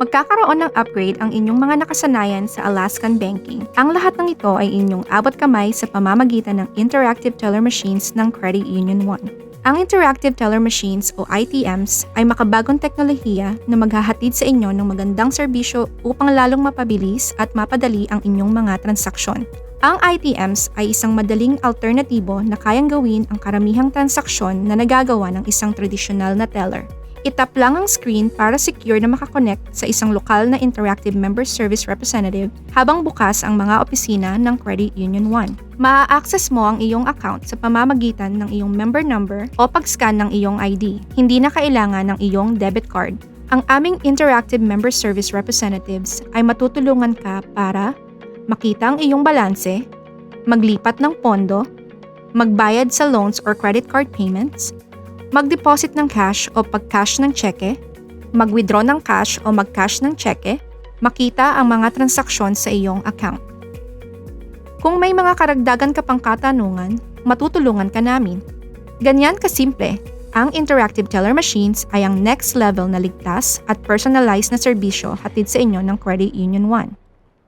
Magkakaroon ng upgrade ang inyong mga nakasanayan sa Alaskan Banking. Ang lahat ng ito ay inyong abot kamay sa pamamagitan ng Interactive Teller Machines ng Credit Union One. Ang Interactive Teller Machines o ITMs ay makabagong teknolohiya na maghahatid sa inyo ng magandang serbisyo upang lalong mapabilis at mapadali ang inyong mga transaksyon. Ang ITMs ay isang madaling alternatibo na kayang gawin ang karamihang transaksyon na nagagawa ng isang tradisyonal na teller. Itap lang ang screen para secure na makakonect sa isang lokal na interactive member service representative habang bukas ang mga opisina ng Credit Union One. Maa-access mo ang iyong account sa pamamagitan ng iyong member number o pag-scan ng iyong ID. Hindi na kailangan ng iyong debit card. Ang aming interactive member service representatives ay matutulungan ka para makita ang iyong balanse, maglipat ng pondo, magbayad sa loans or credit card payments, mag-deposit ng cash o pag-cash ng cheque, mag-withdraw ng cash o mag-cash ng cheque, makita ang mga transaksyon sa iyong account. Kung may mga karagdagan ka pang katanungan, matutulungan ka namin. Ganyan kasimple, ang interactive teller machines ay ang next level na ligtas at personalized na serbisyo hatid sa inyo ng Credit Union One.